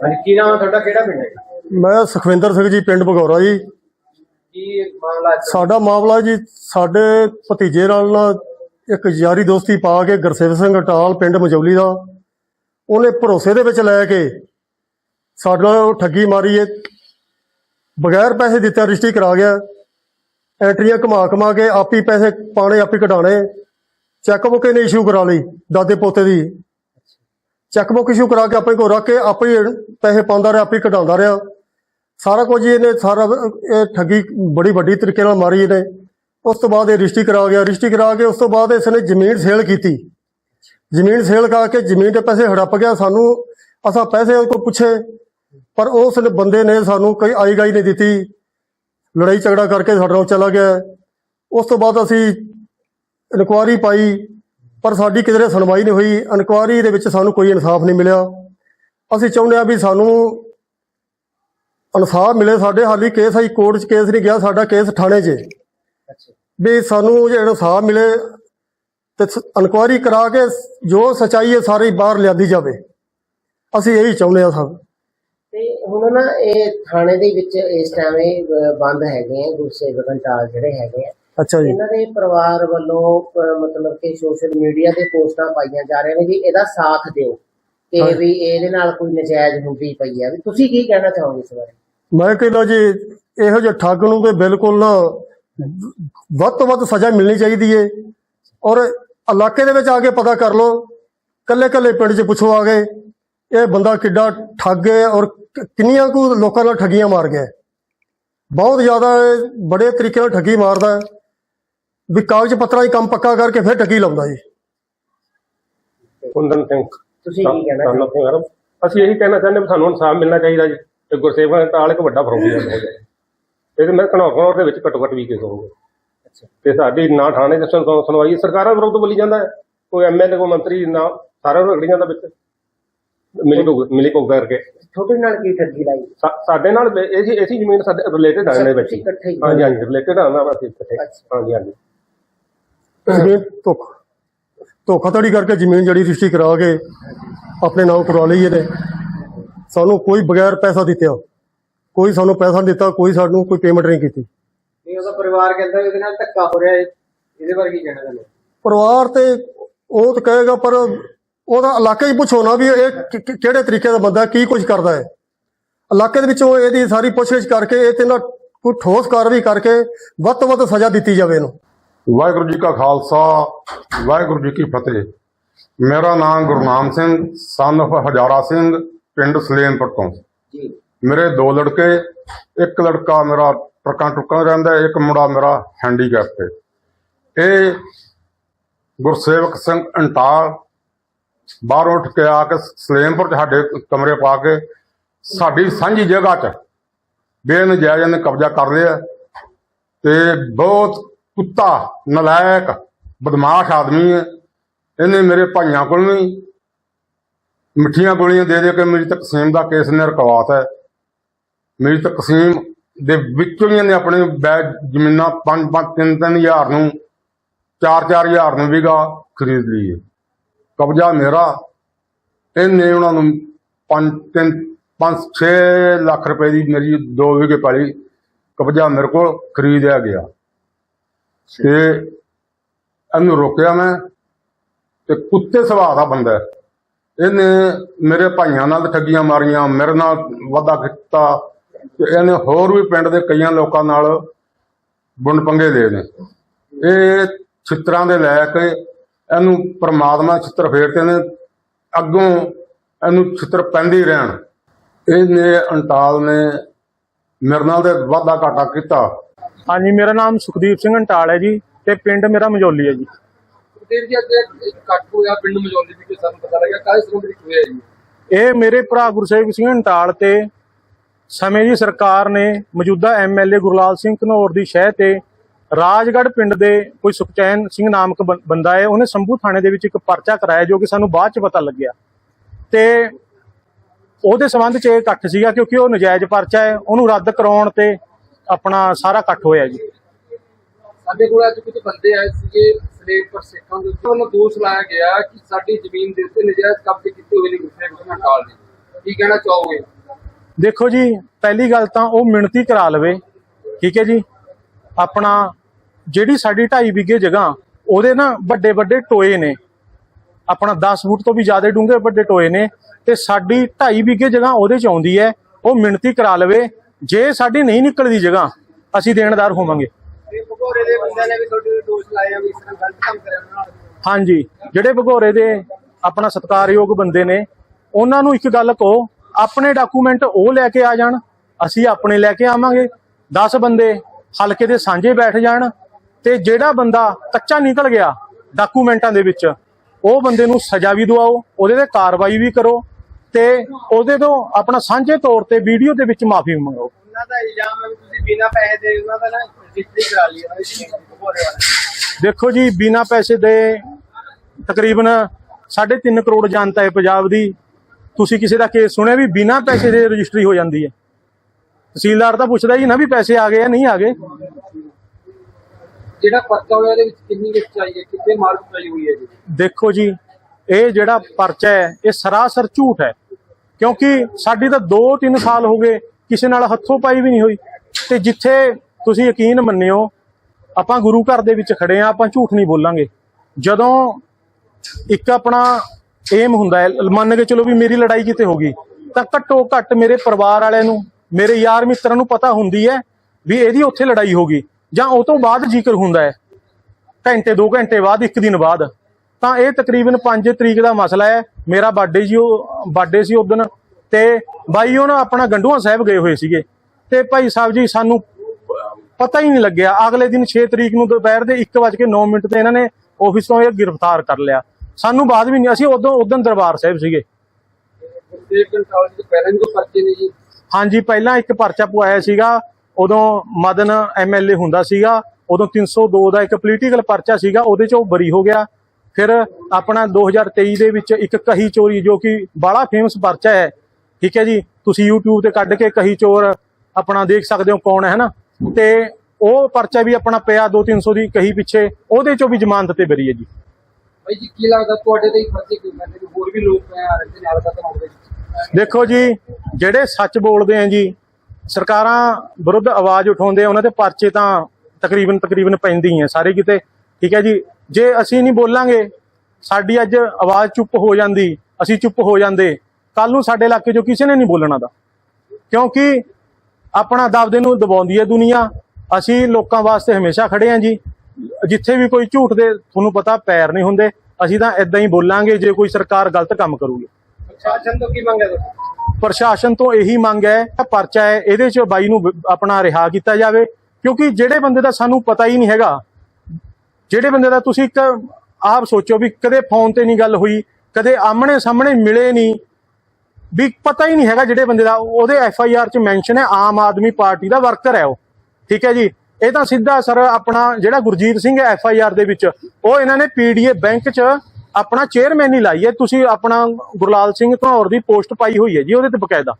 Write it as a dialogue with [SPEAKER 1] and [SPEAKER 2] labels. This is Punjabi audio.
[SPEAKER 1] ਹਾਂਜੀ ਕੀ ਨਾਮ ਹੈ ਤੁਹਾਡਾ? ਕਿਹੜਾ ਪਿੰਡ ਹੈ? ਜੀ?
[SPEAKER 2] ਮੈਂ ਸੁਖਵਿੰਦਰ ਸਿੰਘ ਜੀ ਪਿੰਡ ਬਗੌਰਾ ਜੀ।
[SPEAKER 1] ਕੀ ਮਾਮਲਾ ਹੈ?
[SPEAKER 2] ਸਾਡਾ ਮਾਮਲਾ ਜੀ ਸਾਡੇ ਭਤੀਜੇ ਨਾਲ ਨਾ ਇੱਕ ਯਾਰੀ ਦੋਸਤੀ ਪਾ ਕੇ ਗੁਰਸੇਵ ਸਿੰਘ ਅਟਾਲ ਪਿੰਡ ਮਜੌਲੀ ਦਾ, ਉਹਨੇ ਭਰੋਸੇ ਦੇ ਵਿੱਚ ਲੈ ਕੇ ਸਾਡੇ ਨਾਲ ਉਹ ਠੱਗੀ ਮਾਰੀ ਏ ਬਗੈਰ ਪੈਸੇ ਦਿੱਤੇ ਰਜਿਸਟਰੀ ਕਰਾ ਗਿਆ। ਐਂਟਰੀਆਂ ਘੁਮਾ ਘੁਮਾ ਕੇ ਆਪੀ ਪੈਸੇ ਪਾਣੇ ਆਪੀ ਕਢਾਣੇ ਚੈੱਕ ਬੁੱਕ ਇਹਨੇ ਇਸ਼ੂ ਕਰਾ ਲਈ ਦਾਦੇ ਪੋਤੇ ਦੀ। ਚੈੱਕ ਬੁੱਕ ਇਸ਼ੂ ਕਰਾ ਕੇ ਆਪਣੇ ਕੋਲ ਰੱਖ ਕੇ ਆਪੇ ਹੀ ਪੈਸੇ ਪਾਉਂਦਾ ਰਿਹਾ, ਆਪੇ ਹੀ ਕਢਾਉਂਦਾ ਰਿਹਾ। ਸਾਰਾ ਕੁਝ ਇਹਨੇ ਸਾਰਾ ਇਹ ਠੱਗੀ ਬੜੀ ਵੱਡੀ ਤਰੀਕੇ ਨਾਲ ਮਾਰੀ ਇਹਨੇ। ਉਸ ਤੋਂ ਬਾਅਦ ਇਹ ਰਜਿਸਟਰੀ ਕਰਾ ਗਿਆ। ਰਜਿਸਟਰੀ ਕਰਾ ਕੇ ਉਸ ਤੋਂ ਬਾਅਦ ਇਸ ਨੇ ਜ਼ਮੀਨ ਸੇਲ ਕੀਤੀ। ਜ਼ਮੀਨ ਸੇਲ ਕਰਕੇ ਜ਼ਮੀਨ ਦੇ ਪੈਸੇ ਹੜੱਪ ਗਿਆ। ਸਾਨੂੰ ਅਸਾਂ ਪੈਸੇ ਉਹ ਤੋਂ ਪੁੱਛੇ, ਪਰ ਉਸ ਬੰਦੇ ਨੇ ਸਾਨੂੰ ਕੋਈ ਆਈ ਗਾਈ ਨਹੀਂ ਦਿੱਤੀ। ਲੜਾਈ ਝਗੜਾ ਕਰਕੇ ਸਾਡੇ ਨਾਲ ਚਲਾ ਗਿਆ। ਉਸ ਤੋਂ ਬਾਅਦ ਅਸੀਂ ਇਨਕੁਆਰੀ ਪਾਈ, ਪਰ ਸਾਡੀ ਕਿਧਰੇ ਸੁਣਵਾਈ ਨਹੀਂ ਹੋਈ। ਇਨਕੁਆਰੀ ਦੇ ਵਿੱਚ ਸਾਨੂੰ ਕੋਈ ਇਨਸਾਫ ਨਹੀਂ ਮਿਲਿਆ। ਅਸੀਂ ਚਾਹੁੰਦੇ ਹਾਂ ਵੀ ਸਾਨੂੰ ਇਨਸਾਫ ਮਿਲੇ। ਸਾਡੇ ਹਾਲੀ ਕੇਸ ਆਈ ਕੋਰਟ 'ਚ ਕੇਸ ਨਹੀਂ ਗਿਆ। ਸਾਡਾ ਕੇਸ ਥਾਣੇ 'ਚ। ਵੀ ਸਾਨੂੰ ਜੇ ਇਨਸਾਫ ਮਿਲੇ ਤੇ ਇਨਕੁਆਰੀ ਕਰਾ ਕੇ ਜੋ ਸਚਾਈ ਹੈ ਸਾਰੀ ਬਾਹਰ ਲਿਆਂਦੀ ਜਾਵੇ। ਅਸੀਂ ਇਹੀ ਚਾਹੁੰਦੇ ਹਾਂ ਸਭ।
[SPEAKER 3] ਤੇ ਹੁਣ ਨਾ ਇਹ ਥਾਣੇ ਦੇ ਵਿੱਚ ਇਸ ਟਾਈਮ ਇਹ ਬੰਦ ਹੈਗੇ ਆ ਗੁਰਸੇਵਕ ਘੰਟਾਲ ਜਿਹੜੇ ਹੈਗੇ ਆ।
[SPEAKER 2] ਅੱਛਾ ਜੀ।
[SPEAKER 3] ਇਹਨਾਂ ਦੇ ਪਰਿਵਾਰ ਵੱਲੋਂ ਮਤਲਬ ਕਿ ਸੋਸ਼ਲ ਮੀਡੀਆ ਤੇ ਪੋਸਟਾਂ ਪਾਈਆਂ ਜਾ ਰਹੀਆਂ ਨੇ ਵੀ ਇਹਦਾ ਸਾਥ ਦਿਓ
[SPEAKER 2] ਹਾਂ।
[SPEAKER 3] ਵੀ ਇਹਦੇ ਨਾਲ ਕੋਈ ਨਜਾਇਜ਼ ਹੁੰਦੀ ਪਈ ਆ। ਵੀ ਤੁਸੀਂ ਕੀ ਕਹਿਣਾ ਚਾਹੋਗੇ ਇਸ ਬਾਰੇ?
[SPEAKER 2] ਮੈਂ ਕਹਿੰਦਾ ਜੀ ਇਹੋ ਜਿਹੇ ਠੱਗ ਨੂੰ ਤੇ ਬਿਲਕੁਲ ਨਾ ਵੱਧ ਤੋਂ ਵੱਧ ਸਜ਼ਾ ਮਿਲਣੀ ਚਾਹੀਦੀ ਏ। ਔਰ ਇਲਾਕੇ ਦੇ ਵਿੱਚ ਆ ਕੇ ਪਤਾ ਕਰ ਲਓ ਕੱਲੇ ਕੱਲੇ ਪਿੰਡ 'ਚ ਪੁੱਛੋ ਆ ਗਏ ਇਹ ਬੰਦਾ ਕਿੱਡਾ ਠੱਗ ਹੈ ਔਰ ਕਿੰਨੀਆਂ ਕੁ ਲੋਕਾਂ ਨਾਲ ਠੱਗੀਆਂ ਮਾਰ ਗਿਆ। ਹੈ। ਬਹੁਤ ਜ਼ਿਆਦਾ ਇਹ ਬੜੇ ਤਰੀਕੇ ਨਾਲ ਠੱਗੀ ਮਾਰਦਾ ਹੈ। ਵੀ ਕਾਗਜ਼ ਪੱਤਰਾਂ 'ਚ ਕੰਮ ਪੱਕਾ ਕਰਕੇ ਫਿਰ ਠੱਗੀ ਲਾਉਂਦਾ ਜੀ।
[SPEAKER 4] ਕੁੰਦਨ ਸਿੰਘ।
[SPEAKER 3] ਤੁਸੀਂ ਕੀ ਕਹਿਣਾ
[SPEAKER 4] ਸਿੰਘ। ਅਰਬ ਅਸੀਂ ਇਹੀ ਕਹਿਣਾ ਚਾਹੁੰਦੇ ਵੀ ਸਾਨੂੰ ਇਨਸਾਫ ਮਿਲਣਾ ਚਾਹੀਦਾ ਜੀ। ਤੇ ਗੁਰਸੇਵਕ ਟਾਲ ਇੱਕ ਵੱਡਾ ਫਰੋਡੀ ਹੋ ਜਾਏ। ਇਹਦੇ ਮੈਂ ਘਨੌਰ ਦੇ ਵਿੱਚ ਘੱਟੋ ਘੱਟ ਵੀ ਕੇਸ ਹੋਊਗਾ
[SPEAKER 3] ਅੱਛਾ।
[SPEAKER 4] ਤੇ ਸਾਡੀ ਨਾ ਥਾਣੇ ਚ ਸੁਣ- ਸੁਣਵਾਈ ਸਰਕਾਰਾਂ ਵਿਰੁੱਧ ਬੋਲੀ ਜਾਂਦਾ ਹੈ। ਕੋਈ ਐਮਐਲਏ ਕੋਈ ਮੰਤਰੀ ਨਾ ਸਾਰਿਆਂ ਨੂੰ ਰਗੜੀ ਜਾਂਦਾ ਵਿੱਚ। ਮਿਲੀ ਭੁਗ ਮਿਲੀ ਭੁਗ ਕਰਕੇ।
[SPEAKER 3] ਤੁਹਾਡੇ ਨਾਲ ਕੀ ਠੱਗੀ ਲਾਈ?
[SPEAKER 4] ਸਾ- ਸਾਡੇ ਨਾਲ ਇਹ ਜੀ ਐਸੀ ਜ਼ਮੀਨ ਸਾਡੇ ਰਿਲੇਟਡ ਆ ਇਹਦੇ ਵਿੱਚ। ਹੀ।
[SPEAKER 3] ਇਕੱਠੇ ਹੀ।
[SPEAKER 4] ਹਾਂਜੀ ਹਾਂਜੀ ਰਿਲੇਟਡ ਆ ਨਾ ਅਸੀਂ ਇਕੱਠੇ।
[SPEAKER 3] ਅੱਛਾ।
[SPEAKER 4] ਹਾਂਜੀ ਹਾਂਜੀ।
[SPEAKER 2] ਜ਼ਮੀਨ ਧੋਖ। ਧੋਖਾਧੜੀ ਕਰਕੇ ਜ਼ਮੀਨ ਜਿਹੜੀ ਰਜਿਸਟਰੀ ਕਰਾ ਕੇ ਆਪਣੇ ਨਾਮ ਕਰਵਾ ਲਈ ਇਹਨੇ। ਸਾਨੂੰ ਕੋਈ ਬਗੈਰ ਪੈਸਾ ਦਿੱਤਿਆ। ਕੋਈ ਸਾਨੂੰ ਪੈਸਾ ਨਹੀਂ ਦਿੱਤਾ ਕੋਈ ਸਾਨੂੰ ਕੋਈ ਪੇਮੈਂਟ ਨਹੀਂ ਕੀਤੀ।
[SPEAKER 1] ਇਹ ਉਹਦਾ ਪਰਿਵਾਰ ਕਹਿੰਦਾ ਵੀ ਇਹਦੇ ਨਾਲ ਧੱਕਾ ਹੋ ਰਿਹਾ ਹੈ ਇਹਦੇ ਬਾਰੇ ਕੀ ਕਹਿਣਾ ਚਾਹੁੰਦੇ
[SPEAKER 2] ਪਰਿਵਾਰ ਤੇ ਉਹ ਤਾਂ ਕਹੇਗਾ ਪਰ ਉਹਦਾ ਇਲਾਕੇ 'ਚ ਪੁੱਛੋ ਨਾ ਵੀ ਇਹ ਕਿ- ਕਿਹੜੇ ਤਰੀਕੇ ਦਾ ਬੰਦਾ ਕੀ ਕੁਝ ਕਰਦਾ ਹੈ। ਇਲਾਕੇ ਦੇ ਵਿੱਚੋਂ ਇਹਦੀ ਸਾਰੀ ਪੁੱਛਗਿੱਛ ਕਰਕੇ ਇਹ ਤੇ ਨਾ ਕੋਈ ਠੋਸ ਕਾਰਵਾਈ ਕਰਕੇ ਵੱਧ ਤੋਂ ਵੱਧ ਸਜ਼ਾ ਦਿੱਤੀ ਜਾਵੇ ਇਹਨੂੰ।
[SPEAKER 5] ਵਾਹਿਗੁਰੂ ਜੀ ਕਾ ਖਾਲਸਾ ਵਾਹਿਗੁਰੂ ਜੀ ਕੀ ਫਤਿਹ। ਮੇਰਾ ਨਾਮ ਗੁਰਨਾਮ ਸਿੰਘ ਸਨ of ਹਜ਼ਾਰਾ ਸਿੰਘ ਪਿੰਡ ਸਲੇਮਪੁਰ ਤੋਂ।
[SPEAKER 3] ਜੀ।
[SPEAKER 5] ਮੇਰੇ ਦੋ ਲੜਕੇ ਇੱਕ ਲੜਕਾ ਮੇਰਾ ਟਰਕਾਂ ਟੁੱਕਾਂ ਰਹਿੰਦਾ ਹੈ, ਇੱਕ ਮੁੰਡਾ ਮੇਰਾ ਹੈਂਡੀਕੈਪ ਤੇ। ਇਹ ਗੁਰਸੇਵਕ ਸਿੰਘ ਅੰਟਾਲ ਬਾਹਰੋਂ ਉੱਠ ਕੇ ਆ ਕੇ ਸਲੇਮਪੁਰ 'ਚ ਸਾਡੇ ਕਮਰੇ ਪਾ ਕੇ ਸਾਡੀ ਸਾਂਝੀ ਜਗ੍ਹਾ 'ਚ ਬੇਨਜਾਇਜ਼ ਨੇ ਕਬਜ਼ਾ ਕਰ ਲਿਆ ਤੇ ਬਹੁਤ ਕੁੱਤਾ ਨਲਾਇਕ ਬਦਮਾਸ਼ ਆਦਮੀ ਹੈ। ਇਹਨੇ ਮੇਰੇ ਭਾਈਆਂ ਕੋਲ ਵੀ ਮਿੱਠੀਆਂ ਗੋਲੀਆਂ ਦੇ ਦੇ ਕੇ ਮੇਰੀ ਤਕਸੀਮ ਦਾ ਕੇਸ ਨੇ ਰਕਵਾਤ ਹੈ। ਮੇਰੀ ਤਕਸੀਮ ਦੇ ਵਿੱਚੋਂ ਹੀ ਇਹਨੇ ਆਪਣੇ ਬੈ ਜ਼ਮੀਨਾਂ 5 5 3 3 ਹਜ਼ਾਰ ਨੂੰ 4 4 ਹਜ਼ਾਰ ਨੂੰ ਵੀਗਾ ਖਰੀਦ ਲਈ ਕਬਜ਼ਾ ਮੇਰਾ, ਇਹਨੇ ਉਹਨਾਂ ਨੂੰ 5 3 5 6 ਲੱਖ ਰੁਪਏ ਦੀ ਮੇਰੀ ਦੋ ਵਿਗੇ ਪਾਲੀ ਕਬਜ਼ਾ ਮੇਰੇ ਕੋਲ ਖਰੀਦਿਆ ਗਿਆ ਤੇ ਇਹਨੂੰ ਰੋਕਿਆ ਮੈਂ, ਤੇ ਕੁੱਤੇ ਸੁਭਾਅ ਦਾ ਬੰਦਾ ਹੈ। ਇਹਨੇ ਮੇਰੇ ਭਾਈਆਂ ਨਾਲ ਠੱਗੀਆਂ ਮਾਰੀਆਂ, ਮੇਰੇ ਨਾਲ ਵਾਦਾ ਕੀਤਾ ਇਹਨੇ ਹੋਰ ਵੀ ਪਿੰਡ ਦੇ ਕਈਆਂ ਲੋਕਾਂ ਨਾਲ ਬੁੰਡ ਪੰਗੇ ਲਏ ਨੇ। ਇਹ ਛਿੱਤਰਾਂ ਦੇ ਲੈ ਕੇ ਇਹਨੂੰ ਪ੍ਰਮਾਤਮਾ ਛਿੱਤਰ ਫੇਰਤੇ ਨੇ ਅੱਗੋਂ ਇਹਨੂੰ ਛਿੱਤਰ ਪੈਂਦੇ ਰਹਿਣ। ਇਹਨੇ ਅੰਟਾਲ ਨੇ ਮੇਰੇ ਨਾਲ ਤੇ ਵਾਦਾ ਘਾਟਾ ਕੀਤਾ।
[SPEAKER 6] ਹਾਂਜੀ ਮੇਰਾ ਨਾਮ ਸੁਖਦੀਪ ਸਿੰਘ ਅੰਟਾਲ ਹੈ ਜੀ ਤੇ ਪਿੰਡ ਮੇਰਾ ਮਜੌਲੀ ਹੈ ਜੀ।
[SPEAKER 1] ਦੇਵ ਜੀ ਅੱਜ ਇੱਕ ਕੱਟ ਹੋਇਆ ਪਿੰਡ ਮਜੌਲੀ ਦੀ ਕਿ ਸਾਨੂੰ ਪਤਾ ਲੱਗਿਆ ਕਾਹਦੇ ਸੰਬੰਧ ਵਿੱਚ ਹੋਇਆ ਜੀ?
[SPEAKER 6] ਇਹ ਮੇਰੇ ਭਰਾ ਗੁਰਸੇਵਕ ਸਿੰਘ ਅੰਟਾਲ ਤੇ ਸਮੇਂ ਦੀ ਸਰਕਾਰ ਨੇ ਮੌਜੂਦਾ ਐਮਐਲਏ ਗੁਰਲਾਲ ਸਿੰਘ ਘਨੌਰ ਦੀ ਸ਼ਹਿ ਤੇ ਰਾਜਗੜ੍ਹ ਪਿੰਡ ਦੇ ਕੋਈ ਸੁਖਚੈਨ ਸਿੰਘ ਨਾਮਕ ਬੰਦਾ ਹੈ, ਉਹਨੇ ਸੰਭੂ ਥਾਣੇ ਦੇ ਵਿੱਚ ਇੱਕ ਪਰਚਾ ਕਰਾਇਆ ਜੋ ਕਿ ਸਾਨੂੰ ਬਾਅਦ ਚ ਪਤਾ ਲੱਗਿਆ। ਤੇ ਉਹਦੇ ਸੰਬੰਧ ਚ ਇਕੱਠ ਸੀਗਾ ਕਿਉਂਕਿ ਉਹ ਨਜਾਇਜ਼ ਪਰਚਾ ਹੈ, ਉਹਨੂੰ ਰੱਦ ਕਰਾਉਣ ਤੇ ਆਪਣਾ ਸਾਰਾ ਇਕੱਠ ਹੋਇਆ ਜੀ।
[SPEAKER 1] ਸਾਡੇ ਕੋਲ ਅੱਜ ਕੁਝ ਬੰਦੇ ਆਏ ਸੀਗੇ, ਸਲੇਬ ਪਰ ਸਿੱਖਾਂ ਦੇ ਉਹਨਾਂ ਦੋਸ਼ ਲਾਇਆ ਗਿਆ ਕਿ ਸਾਡੀ ਜ਼ਮੀਨ ਦੇ ਉੱਤੇ ਨਜਾਇਜ਼ ਕਬਜ਼ੇ ਕੀਤੇ ਹੋਏ ਨੇ ਗੁਰਸੇਵਕ ਸਿੰਘ ਅਟਾਲ ਨੇ ਕੀ ਕਹਿਣਾ ਚਾਹੋਗੇ?
[SPEAKER 6] ਦੇਖੋ ਜੀ ਪਹਿਲੀ ਗੱਲ ਤਾਂ ਉਹ ਮਿਣਤੀ ਕਰਾ ਲਵੇ ਠੀਕ ਹੈ ਜੀ? ਆਪਣਾ ਜਿਹੜੀ ਸਾਡੀ 2.5 ਵਿਗੇ ਜਗ੍ਹਾ ਉਹਦੇ ਨਾ ਵੱਡੇ ਵੱਡੇ ਟੋਏ ਨੇ। ਆਪਣਾ 10 ਫੁੱਟ ਤੋਂ ਵੀ ਜ਼ਿਆਦਾ ਡੂੰਘੇ ਵੱਡੇ ਟੋਏ ਨੇ ਤੇ ਸਾਡੀ 2.5 ਵਿਗੇ ਜਗ੍ਹਾ ਉਹਦੇ ਚ ਆਉਂਦੀ ਹੈ ਉਹ ਮਿਣਤੀ ਕਰਾ ਲਵੇ ਜੇ ਸਾਡੀ ਨਹੀਂ ਨਿਕਲਦੀ ਜਗ੍ਹਾ ਅਸੀਂ ਦੇਣਦਾਰ ਹੋਵਾਂਗੇ।
[SPEAKER 1] ਭਗੋਰੇ ਦੇ ਬੰਦਿਆਂ ਨੇ ਵੀ ਤੁਹਾਡੇ ਦੋਸ਼ ਲਾਏ ਆ ਵੀ ਇਸ ਤਰ੍ਹਾਂ ਗਲਤ ਕੰਮ ਕਰਿਆ ਉਹਨਾਂ ਨਾਲ।
[SPEAKER 6] ਹਾਂਜੀ ਜਿਹੜੇ ਭਗੋਰੇ ਦੇ ਆਪਣਾ ਸਤਿਕਾਰਯੋਗ ਬੰਦੇ ਨੇ ਉਹਨਾਂ ਨੂੰ ਇੱਕ ਗੱਲ ਕਹੋ ਆਪਣੇ ਡਾਕੂਮੈਂਟ ਉਹ ਲੈ ਕੇ ਆ ਜਾਣ ਅਸੀਂ ਆਪਣੇ ਲੈ ਕੇ ਆਵਾਂਗੇ। 10 ਬੰਦੇ ਹਲਕੇ ਦੇ ਸਾਂਝੇ ਬੈਠ ਜਾਣ ਤੇ ਜਿਹੜਾ ਬੰਦਾ ਕੱਚਾ ਨਿਕਲ ਗਿਆ ਡਾਕੂਮੈਂਟਾਂ ਦੇ ਵਿੱਚ ਉਹ ਬੰਦੇ ਨੂੰ ਸਜ਼ਾ ਵੀ ਦਿਵਾਓ ਉਹਦੇ ਤੇ ਕਾਰਵਾਈ ਵੀ ਕਰੋ ਤੇ ਉਹਦੇ ਤੋਂ ਆਪਣਾ ਸਾਂਝੇ ਤੌਰ ਤੇ ਵੀਡੀਓ ਦੇ ਵਿੱਚ ਮਾਫੀ ਮੰਗੋ।
[SPEAKER 1] ਉਹਨਾਂ ਦਾ ਇਲਜ਼ਾਮ ਹੈ ਵੀ ਤੁਸੀਂ ਬਿਨਾਂ ਪੈਸੇ ਦੇ ਉਹਨਾਂ ਦਾ ਨਾ ਰਜਿਸਟਰੀ ਕਰਾ ਲਈ ਉਹਨਾਂ ਦੀ ਜ਼ਮੀਨ ਦੀ ਭਗੋਰੇ ਵਾਲੇ।
[SPEAKER 6] ਦੇਖੋ ਜੀ ਬਿਨਾ ਪੈਸੇ ਦੇ ਤਕਰੀਬਨ 3.5 ਕਰੋੜ ਜਨਤਾ ਹੈ ਪੰਜਾਬ ਦੀ। ਤੁਸੀਂ ਕਿਸੇ ਦਾ ਕੇਸ ਸੁਣਿਆ ਵੀ ਬਿਨਾ ਪੈਸੇ ਦੇ ਰਜਿਸਟਰੀ ਹੋ ਜਾਂਦੀ ਹੈ? ਤਹਿਸੀਲਦਾਰ ਤਾਂ ਪੁੱਛਦਾ ਜੀ ਨਾ ਵੀ ਪੈਸੇ ਆ ਗਏ ਜਾਂ ਨਹੀਂ ਆ ਗਏ।
[SPEAKER 1] ਜਿਹੜਾ ਪਰਚਾ ਹੋਇਆ ਇਹਦੇ ਵਿੱਚ ਕਿੰਨੀ ਵਿੱਚ ਆਈ ਹੈ? ਕਿੰਨੇ ਮਾਰਕ ਪਾਈ ਹੋਈ ਹੈ ਜੀ?
[SPEAKER 6] ਦੇਖੋ ਜੀ ਇਹ ਜਿਹੜਾ ਪਰਚਾ ਹੈ ਇਹ ਸਰਾਸਰ ਝੂਠ ਹੈ। ਕਿਉਂਕਿ ਸਾਡੀ ਤਾਂ 2-3 ਸਾਲ ਹੋ ਗਏ ਕਿਸੇ ਨਾਲ ਹੱਥੋਂ ਪਾਈ ਵੀ ਨਹੀਂ ਹੋਈ। ਤੇ ਜਿੱਥੇ ਤੁਸੀਂ ਯਕੀਨ ਮੰਨਿਓ ਆਪਾਂ ਗੁਰੂ ਘਰ ਦੇ ਵਿੱਚ ਖੜੇ ਆ ਆਪਾਂ ਝੂਠ ਨਹੀਂ ਬੋਲਾਂਗੇ। ਜਦੋਂ ਇੱਕ ਆਪਣਾ ਏਮ ਹੁੰਦਾ ਹੈ। ਮੰਨ ਕੇ ਚਲੋ ਵੀ ਮੇਰੀ ਲੜਾਈ ਕਿਤੇ ਹੋ ਗਈ, ਤਾਂ ਘੱਟੋ ਘੱਟ ਮੇਰੇ ਪਰਿਵਾਰ ਵਾਲਿਆਂ ਨੂੰ, ਮੇਰੇ ਯਾਰ ਮਿੱਤਰਾਂ ਨੂੰ ਪਤਾ ਹੁੰਦੀ ਹੈ ਵੀ ਇਹਦੀ ਉੱਥੇ ਲੜਾਈ ਹੋ ਗਈ। ਜਾਂ ਉਹ ਤੋਂ ਬਾਅਦ ਜ਼ਿਕਰ ਹੁੰਦਾ ਹੈ। ਘੰਟੇ 2 ਘੰਟੇ ਬਾਅਦ, ਇੱਕ ਦਿਨ ਬਾਅਦ। ਤਾਂ ਇਹ ਤਕਰੀਬਨ 5 ਤਰੀਕ ਦਾ ਮਸਲਾ ਹੈ। ਮੇਰਾ ਬਰਥਡੇ ਜੀ ਉਹ ਬਰਥਡੇ ਸੀ ਉਦੋਂ ਤੇ ਬਾਈ ਉਹ ਨਾ ਆਪਣਾ ਗੰਡੂਆ ਸਾਹਿਬ ਗਏ ਹੋਏ ਸੀਗੇ। ਤੇ ਭਾਈ ਸਾਹਿਬ ਜੀ, ਸਾਨੂੰ ਪਤਾ ਹੀ ਨਹੀਂ ਲੱਗਿਆ। ਅਗਲੇ ਦਿਨ 6 ਤਰੀਕ ਨੂੰ ਦੁਪਹਿਰ ਦੇ 1:09 ਮਿੰਟ ਤੇ ਇਹਨਾਂ ਨੇ ਆਫਿਸ ਤੋਂ ਇਹ ਗ੍ਰਿਫਤਾਰ ਕਰ ਲਿਆ। ਸਾਨੂੰ ਬਾਅਦ ਵੀ ਨਹੀਂ ਅਸੀਂ ਉਦੋਂ ਉਦੋਂ ਦਰਬਾਰ ਸਾਹਿਬ ਸੀਗੇ। ਹਾਂਜੀ ਪਹਿਲਾਂ ਇੱਕ ਪਰਚਾ ਪਵਾਇਆ ਸੀਗਾ ਉਦੋਂ ਮਦਨ ਐਮਐਲਏ ਹੁੰਦਾ ਸੀਗਾ ਉਦੋਂ 302 ਦਾ ਇੱਕ ਪੋਲੀਟੀਕਲ ਪਰਚਾ ਸੀਗਾ ਉਹਦੇ ਚ ਉਹ ਬਰੀ ਹੋ ਗਿਆ। ਫਿਰ ਆਪਣਾ 2023 ਦੇ ਵਿੱਚ ਇੱਕ ਕਹੀ ਚੋਰੀ ਜੋ ਕਿ ਬੜਾ ਫੇਮਸ ਪਰਚਾ ਹੈ। ਠੀਕ ਹੈ ਜੀ ਤੁਸੀਂ YouTube ਤੇ ਕੱਢ ਕੇ ਕਹੀ ਚੋਰ ਆਪਣਾ ਦੇਖ ਸਕਦੇ ਹੋ ਕੌਣ ਹੈ ਹਨਾ? ਤੇ ਉਹ ਪਰਚਾ ਵੀ ਆਪਣਾ ਪਿਆ 2-300 ਦੀ ਕਹੀ ਪਿੱਛੇ ਉਹਦੇ ਚੋਂ ਵੀ ਜ਼ਮਾਨਤ ਤੇ ਬਰੀ ਹੈ ਜੀ।
[SPEAKER 1] ਭਾਈ ਜੀ, ਕੀ ਲੱਗਦਾ ਤੁਹਾਡੇ ਤੇ ਹੀ ਪਰਚੇ ਕਿਉਂ ਪੈਂਦੇ ਨੇ ਹੋਰ ਵੀ ਲੋਕ ਆ ਰਹੇ ਨੇ ਨਾਲ ਖਤਮ ਹੋ ਗਏ
[SPEAKER 6] ਦੇਖੋ ਜੀ, ਜਿਹੜੇ ਸੱਚ ਬੋਲਦੇ ਆ ਜੀ, ਸਰਕਾਰਾਂ ਵਿਰੁੱਧ ਆਵਾਜ਼ ਉਠਾਉਂਦੇ ਆ, ਉਹਨਾਂ ਦੇ ਪਰਚੇ ਤਾਂ ਤਕਰੀਬਨ ਤਕਰੀਬਨ ਪੈਂਦੇ ਆ, ਸਾਰੇ ਕਿਤੇ। ਠੀਕ ਹੈ ਜੀ, ਜੇ ਅਸੀਂ ਨਹੀਂ ਬੋਲਾਂਗੇ, ਸਾਡੀ ਅੱਜ ਆਵਾਜ਼ ਚੁੱਪ ਹੋ ਜਾਂਦੀ, ਅਸੀਂ ਚੁੱਪ ਹੋ ਜਾਂਦੇ। ਕੱਲ ਨੂੰ ਸਾਡੇ ਇਲਾਕੇ 'ਚੋਂ ਕਿਸੇ ਨੇ ਨਹੀਂ ਬੋਲਣਾ ਦਾ। ਕਿਉਂਕਿ ਆਪਣਾ ਦਬਦੇ ਨੂੰ ਦਬਾਉਂਦੀ ਹੈ ਦੁਨੀਆ, ਅਸੀਂ ਲੋਕਾਂ ਵਾਸਤੇ ਹਮੇਸ਼ਾ ਖੜੇ ਹਾਂ ਜੀ। ਜਿੱਥੇ ਵੀ ਕੋਈ ਝੂਠ ਦੇ ਤੁਹਾਨੂੰ ਪਤਾ ਪੈਰ ਨਹੀਂ ਹੁੰਦੇ ਅਸੀਂ ਤਾਂ ਇਦਾਂ ਹੀ ਬੋਲਾਂਗੇ ਜੇ ਕੋਈ ਸਰਕਾਰ ਗਲਤ ਕੰਮ ਕਰੂਗੀ।
[SPEAKER 1] ਪ੍ਰਸ਼ਾਸਨ ਤੋਂ ਕੀ ਮੰਗਿਆ ਤੁਸੀਂ
[SPEAKER 6] ਪ੍ਰਸ਼ਾਸਨ ਤੋਂ ਇਹੀ ਮੰਗ ਹੈ ਪਰਚਾ ਹੈ ਇਹਦੇ 'ਚ ਬਾਈ ਨੂੰ ਆਪਣਾ ਰਿਹਾ ਕੀਤਾ ਜਾਵੇ ਕਿਉਂਕਿ ਜਿਹੜੇ ਬੰਦੇ ਦਾ ਸਾਨੂੰ ਪਤਾ ਹੀ ਨਹੀਂ ਹੈਗਾ ਜਿਹੜੇ ਬੰਦੇ ਦਾ ਤੁਸੀਂ ਇੱਕ ਆਪ ਸੋਚੋ ਵੀ ਕਦੇ ਫੋਨ ਤੇ ਨਹੀਂ ਗੱਲ ਹੋਈ ਕਦੇ ਆਮਣੇ ਸਾਹਮਣੇ ਮਿਲੇ ਨਹੀਂ ਵੀ ਪਤਾ ਹੀ ਨਹੀਂ ਹੈਗਾ ਜਿਹੜੇ ਬੰਦੇ ਦਾ ਉਹਦੇ ਐਫ ਆਈ ਆਰ 'ਚ ਮੈਂਸ਼ਨ ਹੈ ਆਮ ਆਦਮੀ ਪਾਰਟੀ ਦਾ ਵਰਕਰ ਹੈ ਉਹ। ਠੀਕ ਹੈ ਜੀ? ਇਹ ਤਾਂ ਸਿੱਧਾ ਸਰ ਆਪਣਾ ਜਿਹੜਾ ਗੁਰਜੀਤ ਸਿੰਘ ਹੈ ਐਫ ਆਈ ਆਰ ਦੇ ਵਿੱਚ, ਉਹ ਇਹਨਾਂ ਨੇ ਪੀਡੀਏ ਬੈਂਕ 'ਚ ਆਪਣਾ ਚੇਅਰਮੈਨ ਹੀ ਲਾਈ ਹੈ। ਤੁਸੀਂ ਆਪਣਾ ਗੁਰਲਾਲ ਸਿੰਘ ਘਨੌਰ ਦੀ ਪੋਸਟ ਪਾਈ ਹੋਈ ਹੈ ਜੀ ਉਹਦੇ ਤੇ ਬਕਾਇਦਾ।